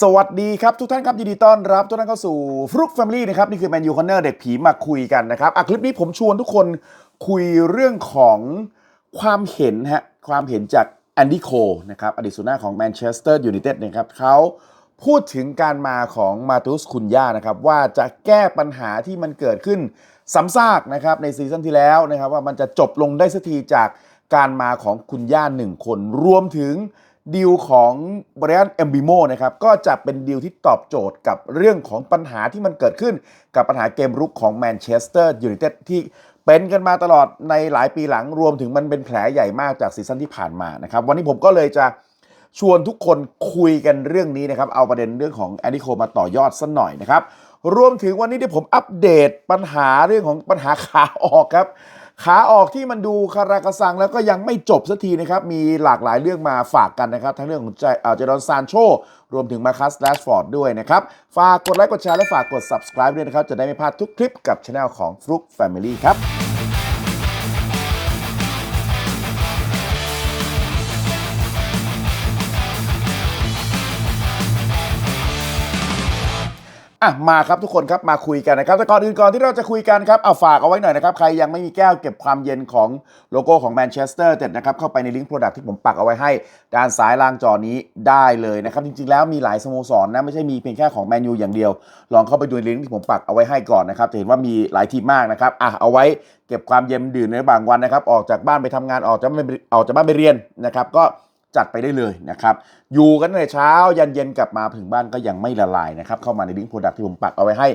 สวัสดีครับทุกท่านครับยินดีต้อนรับทุกท่านเข้าสู่ฟลุกแฟมิลี่นะครับนี่คือแมนยูคอนเนอร์เด็กผีมาคุยกันนะครับอะคลิปนี้ผมชวนทุกคนคุยเรื่องของความเห็นฮะความเห็นจากแอนดี้โคนะครับอดีตสุนหน้าของแมนเชสเตอร์ยูไนเต็ดนะครับเขาพูดถึงการมาของมาตุสคุนย่านะครับว่าจะแก้ปัญหาที่มันเกิดขึ้นซ้ำซากนะครับในซีซั่นที่แล้วนะครับว่ามันจะจบลงได้สักทีจากการมาของคุณย่าหนึ่งคนรวมถึง ดีลของบริอันเอมบิโมนะครับก็จะเป็นดีลที่ตอบโจทย์กับเรื่องของปัญหาที่มันเกิดขึ้น กับปัญหาเกมรุกของแมนเชสเตอร์ยูไนเต็ดที่เป็นกันมาตลอดในหลายปีหลังรวมถึงมันเป็นแผลใหญ่มากจากซีซั่นที่ผ่านมานะครับวันนี้ผมก็เลยจะชวนทุกคนคุยกันเรื่องนี้นะครับ เอาประเด็นเรื่องของแอนดิโคมาต่อยอดสัหน่อยนะครับ รวมถึงวันนี้ที่ผมอัปเดตปัญหาเรื่องของปัญหาขาออกครับ ขาออกที่มันดูคารากระซังแล้วก็ยังไม่จบสักทีนะครับ มีหลากหลายเรื่องมาฝากกันนะครับ ทั้งเรื่องของเจเจดอนซานโช รวมถึงมาคัสแลชฟอร์ดด้วยนะครับ ฝากกดไลค์กดแชร์และฝากกด subscribe ด้วยนะครับ จะได้ไม่พลาดทุกคลิปกับช anel ของ f l u k Family ครับ อะมาครับทุกคนครับมาคุยกันนะครับแต่ก่อนอื่นก่อนที่เราจะคุยกันครับเอาฝากเอาไว้หน่อยนะครับใครยังไม่มีแก้วเก็บความเย็นของโลโก้ของแมนเชสเตอร์เต็ดนะครับเข้าไปในลิงก์โปรดักที่ผมปักเอาไว้ให้ ด้านซ้ายล่างจอนี้ได้เลยนะครับจริงๆแล้วมีหลายสโมสรนะไม่ใช่มีเพียงแค่ของแมนยูอย่างเดียว ลองเข้าไปดูลิงก์ที่ผมปักเอาไว้ให้ก่อนนะครับจะเห็นว่ามีหลายทีมมากนะครับอะเอาไว้เก็บความเย็นดื่มในบางวันนะครับออกจากบ้านไปทำงานออกจากบ้านไปออกจากบ้านไปเรียนนะครับก็ จัดไปได้เลยนะครับ อยู่กันตั้งแต่เช้ายันเย็นกลับมาถึงบ้านก็ยังไม่ละลายนะครับ เข้ามาในลิงก์โปรดักที่ผมปักเอาไว้ให้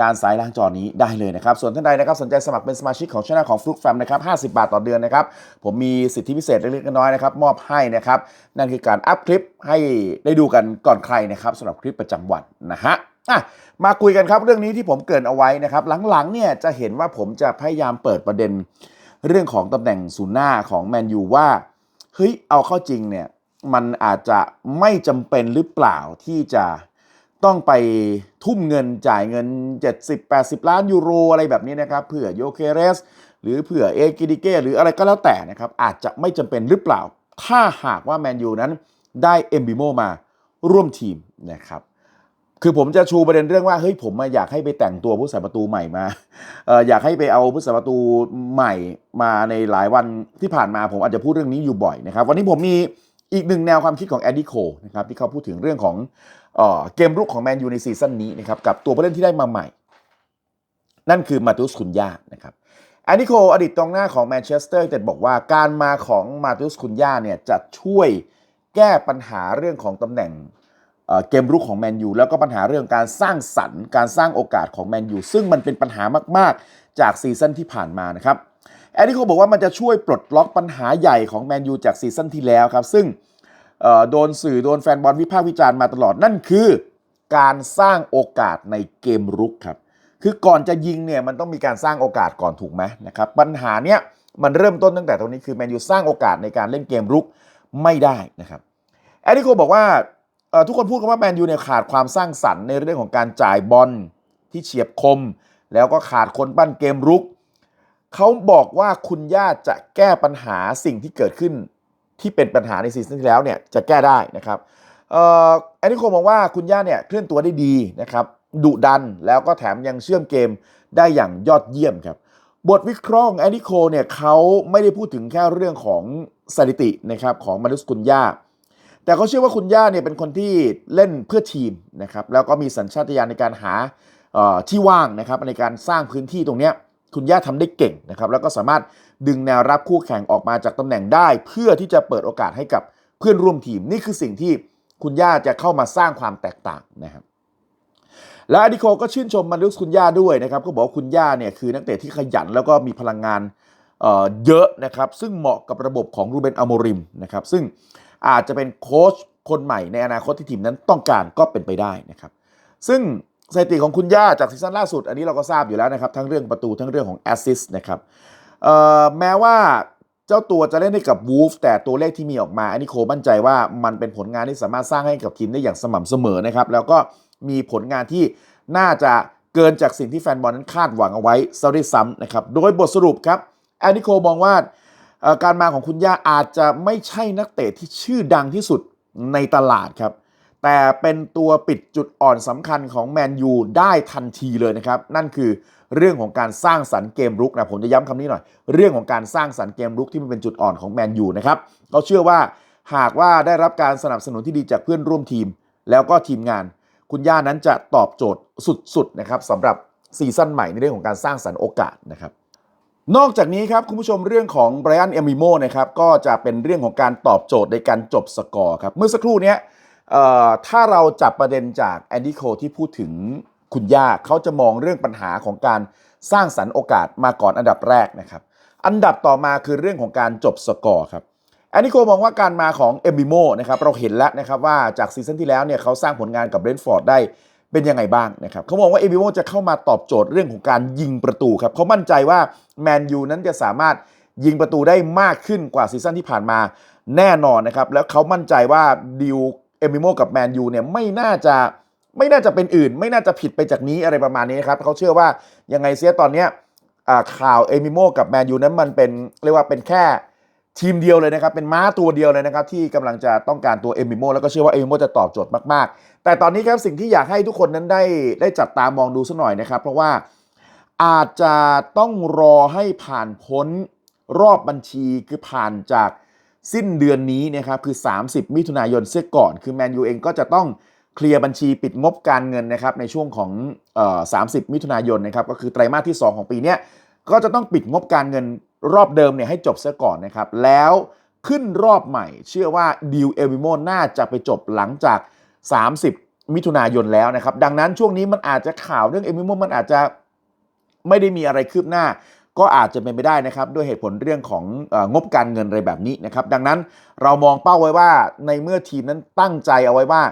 ด้านซ้ายล่างจอนี้ได้เลยนะครับ ส่วนท่านใดนะครับสนใจสมัครเป็นสมาชิกของช่องของฟลุกแฟมนะครับ50 บาทต่อเดือนนะครับ ผมมีสิทธิพิเศษเล็กๆน้อยๆนะครับมอบให้นะครับ นั่นคือการอัพคลิปให้ได้ดูกันก่อนใครนะครับสำหรับคลิปประจำวันนะฮะอะมาคุยกันครับเรื่องนี้ที่ผมเกินเอาไว้นะครับ หลังๆเนี่ยจะเห็นว่าผมจะพยายามเปิดประเด็น เรื่องของตำแหน่งศูนย์หน้าของแมนยูว่า เฮ้ยเอาเข้าจริงเนี่ยมันอาจจะไม่จำเป็นหรือเปล่าที่จะต้องไปทุ่มเงินจ่ายเงิน 70-80 ล้านยูโรอะไรแบบนี้นะครับเผื่อโยเคเรส หรือเผื่อเอกิดิเกหรืออะไรก็แล้วแต่นะครับ อาจจะไม่จำเป็นหรือเปล่า ถ้าหากว่าแมนยูนั้นได้เอมบิโมมาร่วมทีมนะครับ คือผมจะชูประเด็นเรื่องว่าเฮ้ยผมอะอยากให้ไปแต่งตัวผู้สาประตูใหม่มาเอออยากให้ไปเอาผู้สาประตูใหม่มาในหลายวันที่ผ่านมาผมอาจจะพูดเรื่องนี้อยู่บ่อยนะครับ วันนี้ผมมีอีกหนึ่งแนวความคิดของแอดดี้โคนะครับที่เขาพูดถึงเรื่องของเออเกมรุกของแมนยูในซีซั่นนี้นะครับกับตัวผู้เล่นที่ได้มาใหม่ นั่นคือมาตุสคุนยานะครับแอนดิโคอดีตกองหน้าของแมนเชสเตอร์ยูเต็ดบอกว่าการมาของมาตุสคุนยาเนี่ยจะช่วยแก้ปัญหาเรื่องของตำแหน่ง เกมรุกของแมนยูแล้วก็ปัญหาเรื่องการสร้างสรรค์การสร้างโอกาสของแมนยูซึ่งมันเป็นปัญหามาก ๆ จากซีซั่นที่ผ่านมานะครับแอดดิโคบอกว่ามันจะช่วยปลดล็อกปัญหาใหญ่ของแมนยูจากซีซั่นที่แล้วครับ ซึ่งโดนสื่อโดนแฟนบอลวิพากษ์วิจารณ์มาตลอดนั่นคือ การสร้างโอกาสในเกมรุกครับคือก่อนจะยิงเนี่ยมันต้องมีการสร้างโอกาสก่อนถูกไหมนะครับปัญหาเนี้ยมันเริ่มต้นตั้งแต่ตรงนี้คือแมนยูสร้างโอกาสในการเล่นเกมรุกไม่ได้นะครับแอดดิโคบอกว่า ทุกคนพูดกันว่าแมนยูเนี่ยขาดความสร้างสรรค์ในเรื่องของการจ่ายบอลที่เฉียบคม แล้วก็ขาดคนปั้นเกมรุก เขาบอกว่าคุณย่าจะแก้ปัญหาสิ่งที่เกิดขึ้น ที่เป็นปัญหาในซีซั่นที่แล้วเนี่ยจะแก้ได้นะครับอ่อแอนดิโคมองว่าคุณย่าเนี่ยเคลื่อนตัวได้ดีนะครับดุดันแล้วก็แถมยังเชื่อมเกมได้อย่างยอดเยี่ยมครับบทวิเคราะห์ของแอนดิโคเนี่ยเขาไม่ได้พูดถึงแค่เรื่องของสถิตินะครับของมานุสกุนย่า แต่เขาเชื่อว่าคุณย่าเนี่ยเป็นคนที่เล่นเพื่อทีมนะครับแล้วก็มีสัญชาตญาณในการหาที่ว่างนะครับในการสร้างพื้นที่ตรงนี้คุณย่าทำได้เก่งนะครับแล้วก็สามารถดึงแนวรับคู่แข่งออกมาจากตำแหน่งได้ เพื่อที่จะเปิดโอกาสให้กับเพื่อนร่วมทีมนี่คือสิ่งที่คุณย่าจะเข้ามาสร้างความแตกต่างนะครับและอดิโคก็ชื่นชมมารุสคุณย่าด้วยนะครับก็บอกว่าคุณย่าเนี่ยคือนักเตะที่ขยันแล้วก็มีพลังงานเเยอะนะครับซึ่งเหมาะกับระบบของรูเบนอโมริมนะครับซึ่ง อาจจะเป็นโค้ชคนใหม่ในอนาคตที่ทีมนั้นต้องการก็เป็นไปได้นะครับ ซึ่งสถิติของคุณย่าจากซีซั่นล่าสุด อันนี้เราก็ทราบอยู่แล้วนะครับ ทั้งเรื่องประตูทั้งเรื่องของแอสซิสต์นะครับแม้ว่าเจ้าตัวจะเล่นให้กับวูฟแต่ตัวเลขที่มีออกมา อันนี้โคมั่นใจว่ามันเป็นผลงานที่สามารถสร้างให้กับทีมได้อย่างสม่ำเสมอนะครับ แล้วก็มีผลงานที่น่าจะเกินจากสิ่งที่แฟนบอลนั้นคาดหวังเอาไว้ซะด้วยซ้ำนะครับ โดยบทสรุปครับแอนนิโคมองว่า การมาของคุณย่าอาจจะไม่ใช่นักเตะที่ชื่อดังที่สุดในตลาดครับ แต่เป็นตัวปิดจุดอ่อนสำคัญของแมนยูได้ทันทีเลยนะครับ นั่นคือเรื่องของการสร้างสรรค์เกมรุกนะผมจะย้ำคำนี้หน่อย เรื่องของการสร้างสรรค์เกมรุกที่มันเป็นจุดอ่อนของแมนยูนะครับเขาเชื่อว่าหากว่าได้รับการสนับสนุนที่ดีจากเพื่อนร่วมทีม แล้วก็ทีมงาน คุณย่านั้นจะตอบโจทย์สุดๆนะครับสำหรับซีซั่นใหม่ในเรื่องของการสร้างสรรค์โอกาสนะครับ นอกจากนี้ครับคุณผู้ชมเรื่องของไบรอันเอมิโมนะครับก็จะเป็นเรื่องของการตอบโจทย์ในการจบสกอร์ครับ เมื่อสักครู่นี้ถ้าเราจับประเด็นจากแอนดี้โคที่พูดถึงคุณย่าเขาจะมองเรื่องปัญหาของการสร้างสรรค์โอกาสมาก่อนอันดับแรกนะครับ อันดับต่อมาคือเรื่องของการจบสกอร์ครับแอนดี้โคมองว่าการมาของเอมิโมนะครับเราเห็นแล้วนะครับว่าจากซีซั่นที่แล้วเนี่ยเขาสร้างผลงานกับเบรนฟอร์ดได้ เป็นยังไงบ้างนะครับเขามองว่าเอมิโมจะเข้ามาตอบโจทย์เรื่องของการยิงประตูครับเขามั่นใจว่าแมนยูนั้นจะสามารถยิงประตูได้มากขึ้นกว่าซีซั่นที่ผ่านมาแน่นอนนะครับ แล้วเขามั่นใจว่าดิวเอมิโมกับแมนยูเนี่ยไม่น่าจะไม่น่าจะเป็นอื่น ไม่น่าจะผิดไปจากนี้อะไรประมาณนี้นะครับเขาเชื่อว่ายังไงเสียตอนเนี้ยข่าวเอมิโมกับแมนยูนั้นมันเป็นเรียกว่าเป็นแค่ ทีมเดียวเลยนะครับ เป็นม้าตัวเดียวเลยนะครับ ที่กำลังจะต้องการตัวเอมิโมแล้วก็เชื่อว่าเอมิโมจะตอบโจทย์มากๆ แต่ตอนนี้ครับสิ่งที่อยากให้ทุกคนนั้นได้ได้จับตามองดูสักหน่อยนะครับ เพราะว่าอาจจะต้องรอให้ผ่านพ้นรอบบัญชีคือผ่านจากสิ้นเดือนนี้นะครับคือ 30 มิถุนายนเสียก่อน คือแมนยูเองก็จะต้องเคลียร์บัญชีปิดงบการเงินนะครับในช่วงของเอ่อ30มิถุนายนนะครับก็คือไตรมาสที่ 2 ของปีนี้ก็จะต้องปิดงบการเงิน รอบเดิมเนี่ยให้จบซะก่อนนะครับ แล้วขึ้นรอบใหม่ เชื่อว่าดีลเอลวิโมน่าจะไปจบหลังจาก 30 มิถุนายนแล้วนะครับ ดังนั้นช่วงนี้มันอาจจะข่าวเรื่องเอลวิโมมันอาจจะไม่ได้มีอะไรคืบหน้า ก็อาจจะเป็นไปได้นะครับ ด้วยเหตุผลเรื่องของงบการเงินอะไรแบบนี้นะครับ ดังนั้นเรามองเป้าไว้ว่าในเมื่อทีมนั้นตั้งใจเอาไว้ว่า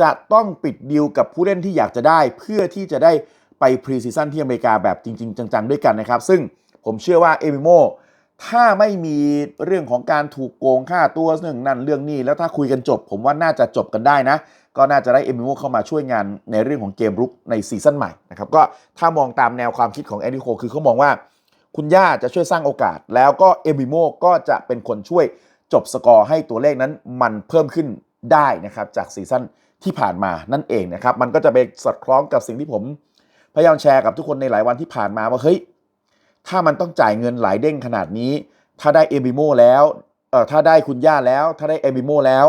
จะต้องปิดดีลกับผู้เล่นที่อยากจะได้ เพื่อที่จะได้ไปพรีซีซั่นที่อเมริกาแบบจริง ๆ จังๆด้วยกันนะครับ ซึ่ง ผมเชื่อว่าเอมิโมถ้าไม่มีเรื่องของการถูกโกงค่าตัวเรื่องนั่นเรื่องนี้ แล้วถ้าคุยกันจบ ผมว่าน่าจะจบกันได้นะ ก็น่าจะได้เอมิโมเข้ามาช่วยงานในเรื่องของเกมรุกในซีซั่นใหม่นะครับก็ถ้ามองตามแนวความคิดของแอนดิโคคือเขามองว่า คุณย่าจะช่วยสร้างโอกาส แล้วก็เอมิโมก็จะเป็นคนช่วยจบสกอร์ให้ตัวเลขนั้นมันเพิ่มขึ้นได้นะครับจากซีซั่นที่ผ่านมานั่นเองนะครับมันก็จะไปสอดคล้องกับสิ่งที่ผมพยายามแชร์กับทุกคนในหลายวันที่ผ่านมาว่าเฮ้ย ถ้ามันต้องจ่ายเงินหลายเด้งขนาดนี้ ถ้าได้เอมิโมแล้วเอ่อถ้าได้คุณย่าแล้ว ถ้าได้เอมิโมแล้ว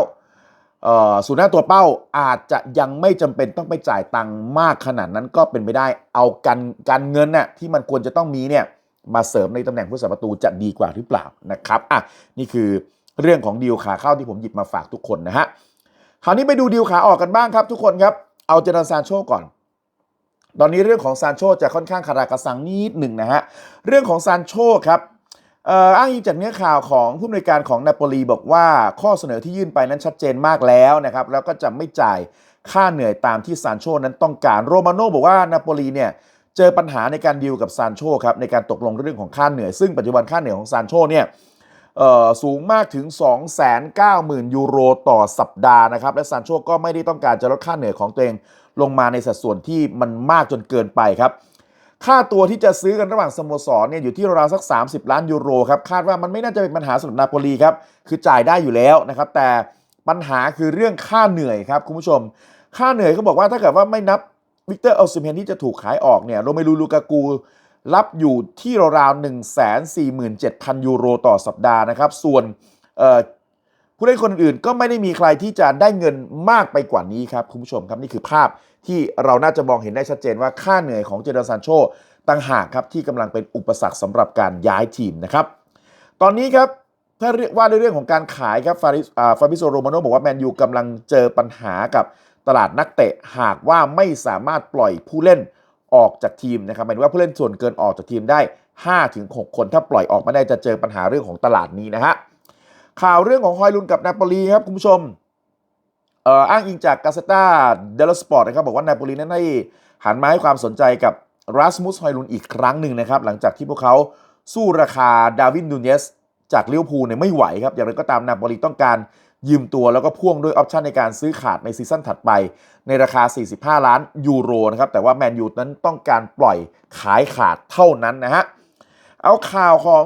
เอ่อศูนย์หน้าตัวเป้าอาจจะยังไม่จำเป็นต้องไปจ่ายตังค์มากขนาดนั้นก็เป็นไปได้ เอาการการเงินน่ะที่มันควรจะต้องมีเนี่ยมาเสริมในตำแหน่งผู้สาประตูจะดีกว่าหรือเปล่านะครับอะนี่คือเรื่องของดีลขาเข้าที่ผมหยิบมาฝากทุกคนนะฮะคราวนี้ไปดูดีลขาออกกันบ้างครับทุกคนครับเอาเจอร์ซานโชก่อน ตอนนี้เรื่องของซานโชจะค่อนข้างคารากระสังนิดหนึ่งนะฮะ เรื่องของซานโชครับอ,อ้างอิงจากเนื้อข่าวของผู้อำนวยการของนาโปลีบอกว่าข้อเสนอที่ยื่นไปนั้นชัดเจนมากแล้วนะครับแล้วก็จะไม่จ่ายค่าเหนื่อยตามที่ซานโชนั้นต้องการโรมาโน่บอกว่านาโปลีเนี่ยเจอปัญหาในการดีลกับซานโชครับในการตกลงเรื่องของค่าเหนื่อย ซึ่งปัจจุบันค่าเหนื่อยของซานโชเนี่ยสูงมากถึง 290,000 ยูโรต่อสัปดาห์นะครับและซานโชก็ไม่ได้ต้องการจะลดค่าเหนื่อยของตัวเอง ลงมาในสัดส่วนที่มันมากจนเกินไปครับ ค่าตัวที่จะซื้อกันระหว่างสโมสรเนี่ยอยู่ที่ราวสัก 30 ล้านยูโรครับคาดว่ามันไม่น่าจะเป็นปัญหาสำหรับนาโปลีครับคือจ่ายได้อยู่แล้วนะครับ แต่ปัญหาคือเรื่องค่าเหนื่อยครับคุณผู้ชม ค่าเหนื่อยเขาบอกว่าถ้าเกิดว่าไม่นับวิกเตอร์อัลซิเมนที่จะถูกขายออกเนี่ยโรเมลูลูกากูรับอยู่ที่ราวๆ147,000 ยูโรต่อสัปดาห์นะครับ ส่วน ผู้เล่นคนอื่นก็ไม่ได้มีใครที่จะได้เงินมากไปกว่านี้ครับคุณผู้ชมครับนี่คือภาพที่เราน่าจะมองเห็นได้ชัดเจนว่าค่าเหนื่อยของเจเดร์ซานโชต่างหากครับที่กำลังเป็นอุปสรรคสำหรับการย้ายทีมนะครับ ตอนนี้ครับถ้าเรียกว่าในเรื่องของการขายครับฟาริฟาบิโซโรมาโนบอกว่าแมนยูกำลังเจอปัญหากับตลาดนักเตะหากว่าไม่สามารถปล่อยผู้เล่นออกจากทีมนะครับหมายถึงว่าผู้เล่นส่วนเกินออกจากทีมได้ 5-6 คนถ้าปล่อยออกม่ได้จะเจอปัญหาเรื่องของตลาดนี้นะฮะ ข่าวเรื่องของฮอยลุนกับนาโปลีครับคุณผู้ชมเอ่ออ้างอิงจากกาเซต้าเดลสปอร์ตนะครับบอกว่านาโปลีนั้นได้หันมาให้ความสนใจกับรัสมุสฮอยลุนอีกครั้งหนึ่งนะครับ หลังจากที่พวกเขาสู้ราคาดาวินนูเนสจากลิเวพูเนี่ยไม่ไหวครับ อย่างไรก็ตามนาโปลีต้องการยืมตัวแล้วก็พ่วงด้วยออปชันในการซื้อขาดในซีซั่นถัดไป ในราคา 45 ล้านยูโรนะครับ แต่ว่าแมนยูนั้นต้องการปล่อยขายขาดเท่านั้นนะฮะ เอาข่าวของ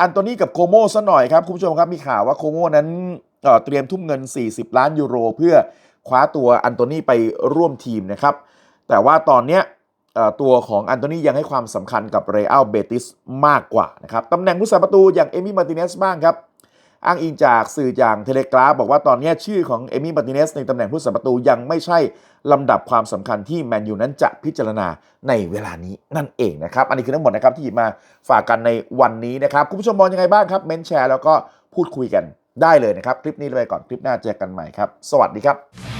อันโตนีกับโคโมซะหน่อยครับคุณผู้ชมครับมีข่าวว่าโคโมนั้นเตรียมทุ่มเงิน 40 ล้านยูโร เพื่อคว้าตัวอันโตนี่ไปร่วมทีมนะครับ แต่ว่าตอนเนี้ยตัวของอันโตนียังให้ความสำคัญกับเรอัลเบติสมากกว่านะครับตำแหน่งผู้สาประตูอย่างเอมิมาร์ติเนสบ้างครับ อ้างอิงจากสื่ออย่างเทเลกราฟบอกว่าตอนนี้ชื่อของเอมี่มาร์ติเนสในตำแหน่งผู้สาประตูยังไม่ใช่ลำดับความสำคัญที่แมนยูนั้นจะพิจารณาในเวลานี้นั่นเองนะครับ อันนี้คือทั้งหมดนะครับที่หยิบมาฝากกันในวันนี้นะครับคุณผู้ชมมองยังไงบ้างครับเมนแชร์แล้วก็พูดคุยกันได้เลยนะครับ คลิปนี้ไปก่อนคลิปหน้าเจอกันใหม่ครับ สวัสดีครับ